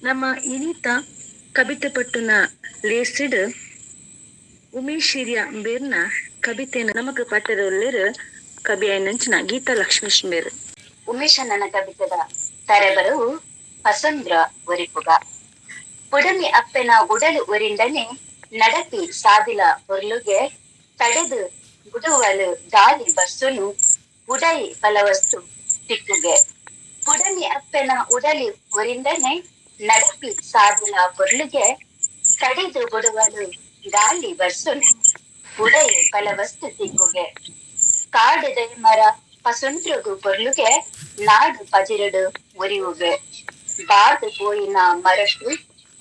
ನಮ್ಮ ಇನಿತ ಕವಿತೆ ಪಟ್ಟುನ ಲೇಸಿಡ್ ಉಮೇಶ್ ಹಿರಿಯ ಬೇರ್ನ ಕವಿತೆಯನ್ನು ನಮಕ್ ಪಟ್ಟರೊಲ್ಲೆರ್ ಕವಿ ಆಯ್ನಂಚಿನ ಗೀತಾ ಲಕ್ಷ್ಮೀಶ್ ಬೇರ್ ಉಮೇಶ ನನ್ನ ಕವಿತದ ತರೆಬರವು ಹಸಂದ್ರ ಒರಿಪುಗ ಪುಡಮಿ ಅಪ್ಪೆನ ಉಡಲು ಒರಿಂಡನೆ ನಡಪಿ ಸಾದಿಲ ಹೊರ್ಲುಗೆ ತಡೆದು ಗುಡುವಲು ಗಾಳಿ ಬಸ್ಸುನು ಉಡೈ ಬಲವಸ್ತು ತಿಕ್ಕುಗೆ. ಪುಡಮಿ ಅಪ್ಪೆನ ಉಡಲಿ ಒರಿಂಡನೆ ನಡಪಿ ಸಾಧನ పొర్లుగే ಕಡಿದು ಬಿಡುವನು ಗಾಳಿ ಬರ್ಸುನ್ ಉಡೆಯ ಫಲವಸ್ತು ದಿಕ್ಕುಗೆ ಕಾಡದೆ ಮರ ಪಸುಂಟ್ರುಗು ಪೊರ್ಲುಗೆ ನಾಡು ಪಜಿರಡು ಉರಿಯುವೆ ಬಾದು ಪೋಯಿನ ಮರಷ್ಟು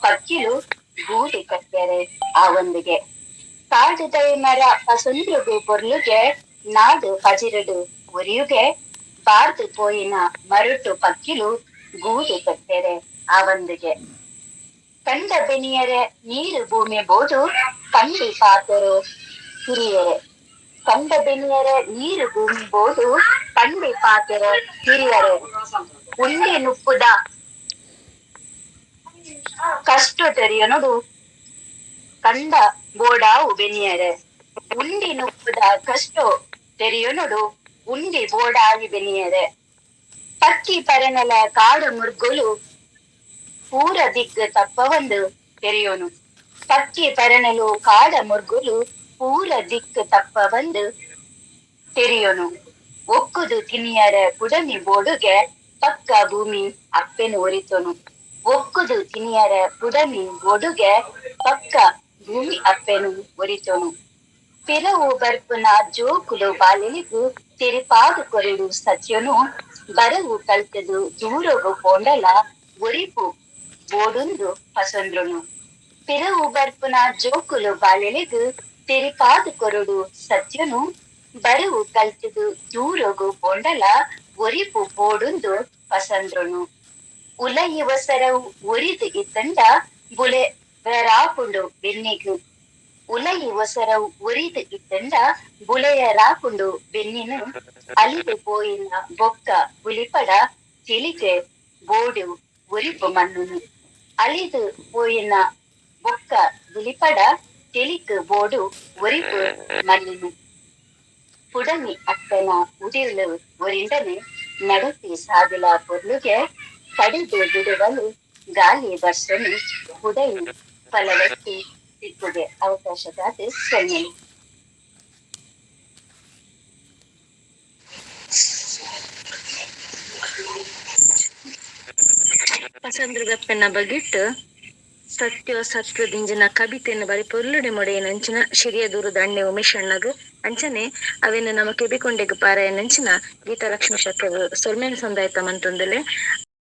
ಪಕ್ಕಿಲು ಗೂಡಿ ಕಟ್ಟರೆ ಆ ಒಂದಿಗೆ ಕಾಡದೆ ಮರ ಪಸುಂಟ್ರುಗು ಪೊರ್ಲುಗೆ ನಾಡು ಪಜಿರಡು ಉರಿಯುಗೆ ಬಾರ್ದು ಪೋಯಿನ ಮರುಟು ಪಕ್ಕಿಲು ಗೂಡು ಕಟ್ಟೆರೆ ಅವಂದಿಗೆ. ಕಂಡ ಬೆನಿಯರೆ, ನೀರು ಭೂಮಿ ಬೋದು ಕಂಡಿ ಪಾತರು ಹಿರಿಯರೆ. ಕಂಡ ಬೆನಿಯರೆ, ನೀರು ಭೂಮಿ ಬೋದು ಕಂಡಿ ಪಾತರು ಹಿರಿಯರೆ. ಉಂಡಿ ನುಪ್ಪುದ. ಕಷ್ಟ ತೆರೆಯನುಡು ಕಂಡ ಬೋಡಾವು ಬೆನಿಯರೆ. ಉಂಡಿ ನುಪ್ಪುದ ಕಷ್ಟು ತೆರೆಯನುಡು ಉಂಡಿ ಬೋಡಾಗಿ ಬೆನಿಯರೆ. ಪಕ್ಕಿ ಪರನಲ ಕಾಡು ಮುರ್ಗುಲು, ಪೂರ ದಿಗ್ ತಪ್ಪವೊಂದು ತೆರೆಯೋನು. ಪಕ್ಕಿ ಪರನಲು ಕಾಡ ಮುರ್ಗುಲು, ಪೂರ ದಿಕ್ಕ ತಪ್ಪ ಬಂದು ತೆರೆಯೋನು. ಒಕ್ಕುದು ತಿನಿಯರ ಪುಡಮಿ ಬೋಡುಗೆ, ಪಕ್ಕ ಭೂಮಿ ಅಪ್ಪೆನು ಒರಿತೋನು. ಒಕ್ಕುದು ತಿನಿಯರ ಪುಡಮಿ ಬೋಡುಗೆ, ಪಕ್ಕ ಭೂಮಿ ಅಪ್ಪೆನು ಒರಿತೊನು. ಪಿರವು ಬರ್ಪುನ ಜೋಕುಲು ಬಾಲೆಲಿಗೂ ತಿರಿಪಾದು ಸತ್ಯನು ಬರವು ಕಲ್ತದು ದೂರವು ಪೋಂಡಲ ಒರಿಪು ಬೋಡುಂದು ಪಸಂದ್ರುನು ಪಿರವು ಬರ್ಪುನ ಜೋಕುಲು ಬಾಲೆಲಿಗೂ ತಿರಿಪಾದು ಕೊರಡು ಸತ್ಯನು ಬರವು ಕಲ್ತದು ದೂರಗು ಪೋಂಡಲ ಒರಿಪು ಬೋಡುಂದು ಪಸಂದ್ರುನು ಉಲಯಿವಸರವು ಒರಿದು ಇತ್ತಂಡ ಬುಲೆ ವೆರಾಪುಂಡು ಬೆನ್ನಿಗು ಉಲಲಿ ಒಸರವು ಒರಿದು ಇಟ್ಟಂಡ ಬುಳೆಯ ರಾಕುಂಡು ಬೆನ್ನಿನ ಅಲಿದು ಪೋಯಿನ ಬೊಕ್ಕ ಬುಲಿಪಡ ಚಿಲಿಕೆ ಬೋಡು ಉರಿಪು ಮನ್ನುನು ಅಳಿದು ಪೋಯಿನ ಬೊಕ್ಕ ಬುಲಿಪಡ ಚಿಲಿಕು ಬೋಡು ಉರಿಪು ಮನ್ನುನು ಪುಡಮಿ ಅಕ್ಕನ ಉದಿರ್ಲು ಒರಿಂದನೆ ನಡತಿ ಸಾಗುಲ ಪೊರ್ಲುಗೆ ಕಡಿದು ಬಿಡುವಲು ಗಾಲಿ ದರ್ಶನಿ ಪುಡೈ ಪಲವೆತ್ತಿ ಸಿಕ್ಕುಗೆ ಅವಕಾಶದಾದ ಸೊನ್ನೆ ಪಸಂದ್ರಗಪ್ಪನ ಬಗಿಟ್ಟು ಸತ್ಯ ಸತ್ವದಿಂಜಿನ ಕವಿತೆಯನ್ನು ಬರಿ ಪೊರ್ಲುಡೆ ಮೊಡೆಯನಂಚಿನ ಶಿರಿಯ ದೂರು ದಂಡೆ ಉಮೇಶ್ ಅಣ್ಣಗ ಅಂಚನೆ ಅವೆನ್ನು ನಮ್ಮ ಕೆಬಿಕೊಂಡೆಗು ಪಾರಾಯ ನಂಚಿನ ಗೀತಾ ಲಕ್ಷ್ಮಿ ಶಕ್ತಿ ಸೊಲ್ಮೇನ ಸಂದಾಯ್ತ ಮಂತೊಂದಲೆ.